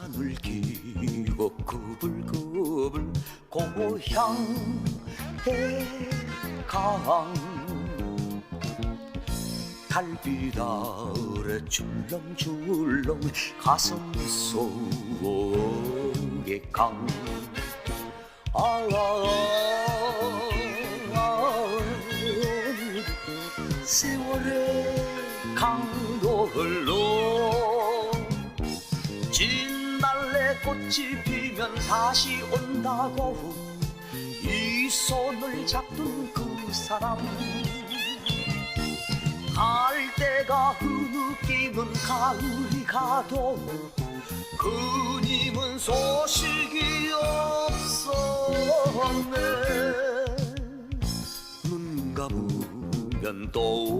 마늘 기고 구불구불 고향 대강. 달빛 아래 출렁출렁 가슴 속에 강. 아아 세월의 강도 흘러 꽃이 피면 다시 온다고 이 손을 잡던 그 사람. 갈 때가 흐느끼는 가을이 가도 그님은 소식이 없었네. 눈 감으면 또